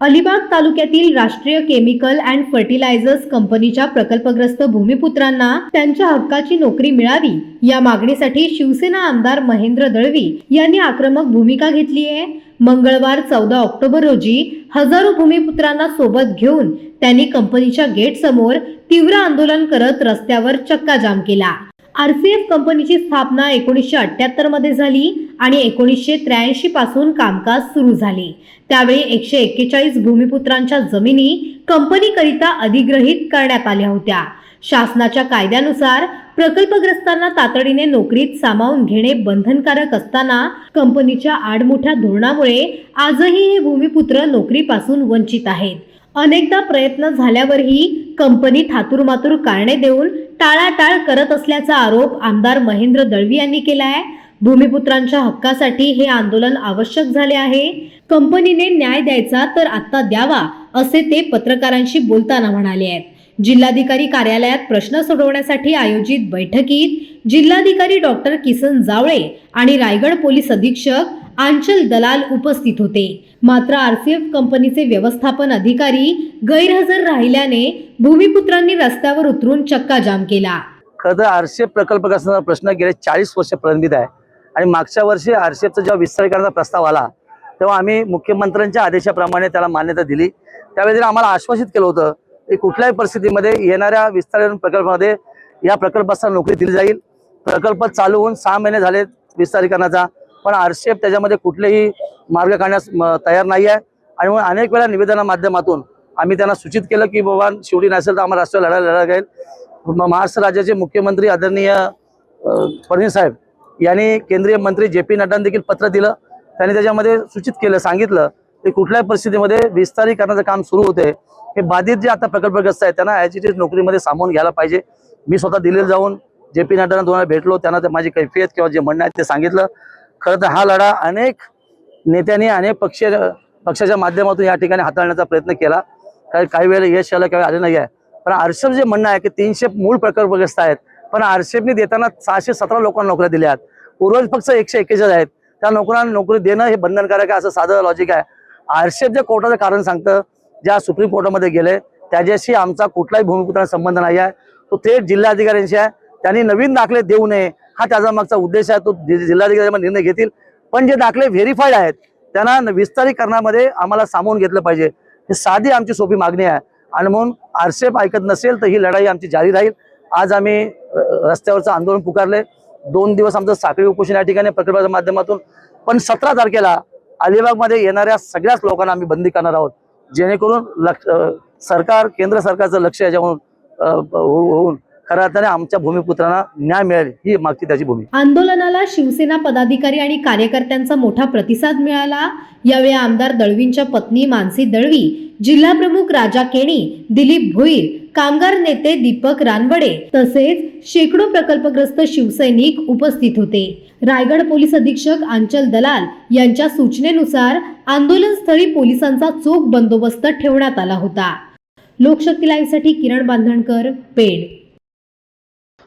अलिबाग तालुक्यातील राष्ट्रीय chemical and fertilisers कंपनीच्या प्रकल्पग्रस्त भूमिपुत्रांना त्यांच्या हक्काची नोकरी मिळावी या मागणीसाठी शिवसेना आमदार महेंद्र दळवी यांनी आक्रमक भूमिका घेतली आहे. मंगळवार चौदा ऑक्टोबर रोजी हजारो भूमिपुत्रांना सोबत घेऊन त्यांनी कंपनीच्या गेट समोर तीव्र आंदोलन करत रस्त्यावर चक्काजाम केला. आरसीएफ कंपनीची स्थापना एकोणीसशे अठ्ठ्याहत्तरमध्ये झाली आणि एकोणीसशे त्र्याऐंशी पासून कामकाज सुरू झाले. त्यावेळी एकशे एक्केचाळीस भूमिपुत्रांच्या जमिनी कंपनीकरिता अधिग्रहित करण्यात आल्या होत्या. शासनाच्या कायद्यानुसार प्रकल्पग्रस्तांना तातडीने नोकरीत सामावून घेणे बंधनकारक असताना कंपनीच्या आडमोठ्या धोरणामुळे आजही हे भूमिपुत्र नोकरीपासून वंचित आहेत. अनेकदा प्रयत्न झाल्यावरही कंपनी थातुरमातुर कारणे देऊन टाळाटाळ करत असल्याचा आरोप आमदार महेंद्र दळवी यांनी केला आहे भूमिपुत्रांच्या हक्कासाठी हे आंदोलन आवश्यक झाले आहे. कंपनीने न्याय द्यायचा तर आत्ता द्यावा असे ते पत्रकारांशी बोलताना म्हणाले आहेत. जिल्हाधिकारी कार्यालयात प्रश्न सोडवण्यासाठी आयोजित बैठकीत जिल्हाधिकारी डॉक्टर किसन जावळे आणि रायगड पोलीस अधीक्षक आंचल दलाल उपस्थित होते. मात्र आरसीएफ कंपनीचे व्यवस्थापन अधिकारी गैरहजर राहिल्याने भूमिपुत्रांनी रस्त्यावर उतरून चक्का जाम केला. खरं तर आरसीएफ प्रकल्पग्रस्तांचा प्रश्न गेले चाळीस वर्ष प्रलंबित आहे. आणि मागच्या वर्षी आरसीएफचा जेव्हा विस्तारीकरणाचा प्रस्ताव आला तेव्हा आम्ही मुख्यमंत्र्यांच्या आदेशाप्रमाणे त्याला मान्यता दिली. त्यावेळी आम्हाला आश्वासित केलं होतं की कुठल्याही परिस्थितीमध्ये येणाऱ्या विस्तार प्रकल्पामध्ये या प्रकल्पाचा नोकरी दिली जाईल. प्रकल्प चालू होऊन सहा महिने झाले विस्तारीकरणाचा. पण आरसीएफ त्याच्यामध्ये कुठलेही मार्ग काढण्यास तयार नाही आहे. आणि म्हणून अनेक वेळा निवेदना माध्यमातून आम्ही त्यांना सूचित केलं की बाबा शेवटी नसेल तर आम्हाला राष्ट्रीय लढा लढा लागेल. महाराष्ट्र राज्याचे मुख्यमंत्री आदरणीय अ, फडणवीस साहेब यांनी केंद्रीय मंत्री जे पी नड्डांना देखील पत्र दिलं. त्यांनी त्याच्यामध्ये सूचित केलं सांगितलं की कुठल्याही परिस्थितीमध्ये विस्तारीकरणाचं काम सुरू होते. हे बाधित जे आता प्रकल्पग्रस्त आहेत त्यांना ॲज इट इज नोकरीमध्ये सामावून घ्यायला पाहिजे. मी स्वतः दिल्लीला जाऊन जे पी नड्डांना दोन भेटलो त्यांना ते माझी कैफियत किंवा जे म्हणणं आहे ते सांगितलं. खरं तर हा लढा अनेक नेत्यांनी अनेक पक्ष पक्षाच्या माध्यमातून या ठिकाणी हाताळण्याचा प्रयत्न केला. काही काही वेळेला यश आलं काही आलं नाही आहे. पण आरशेफ जे म्हणणं आहे की तीनशे मूळ प्रकल्पग्रस्त आहेत पण आरशेफने देताना सहाशे सतरा लोकांना नोकऱ्या दिल्या आहेत. उर्वरित फक्त एकशे एक्केचाळीस आहेत. त्या नोकरांना नोकरी देणं हे बंधनकारक आहे असं साधं लॉजिक आहे. आरशेफ जे कोर्टाचं कारण सांगतं ज्या सुप्रीम कोर्टामध्ये गेले त्याच्याशी आमचा कुठलाही भूमिपुत्रांचा संबंध नाही आहे. तो थेट जिल्हाधिकाऱ्यांशी आहे. त्यांनी नवीन दाखले देऊ नये. हा त्याचा मागचा उद्देश आहे तो जिल्हाधिकारी निर्णय घेतील. पण जे दाखले व्हेरीफाईड आहेत त्यांना विस्तारीकरणामध्ये आम्हाला सामावून घेतलं पाहिजे. हे साधी आमची सोपी मागणी आहे. आणि म्हणून आरसेप ऐकत नसेल तर ही लढाई आमची जारी राहील. आज आम्ही रस्त्यावरचं आंदोलन पुकारले दोन दिवस आमचं साखळी उपोषण या ठिकाणी प्रकल्पाच्या माध्यमातून. पण सतरा तारखेला अलिबागमध्ये येणाऱ्या सगळ्याच लोकांना आम्ही बंदी करणार आहोत. जेणेकरून लक्ष सरकार केंद्र सरकारचं लक्ष याच्यावरून हो- होऊन खऱ्या अर्थाने आमच्या भूमिपुत्रांना न्याय मिळेल ही मागची त्याची भूमी. आंदोलनाला शिवसेना पदाधिकारी आणि कार्यकर्त्यांचा मोठा प्रतिसाद मिळाला. यावेळी आमदार दळवींच्या पत्नी मानसी दळवी जिल्हा प्रमुख राजा केणी दिलीप भोईर कामगार नेते दीपक रानवडे तसेच शेकडो प्रकल्पग्रस्त शिवसैनिक उपस्थित होते. रायगड पोलीस अधीक्षक आंचल दलाल यांच्या सूचनेनुसार आंदोलनस्थळी पोलिसांचा चोख बंदोबस्त ठेवण्यात आला होता. लोकशक्ती लाईव्हसाठी किरण बांधणकर पेड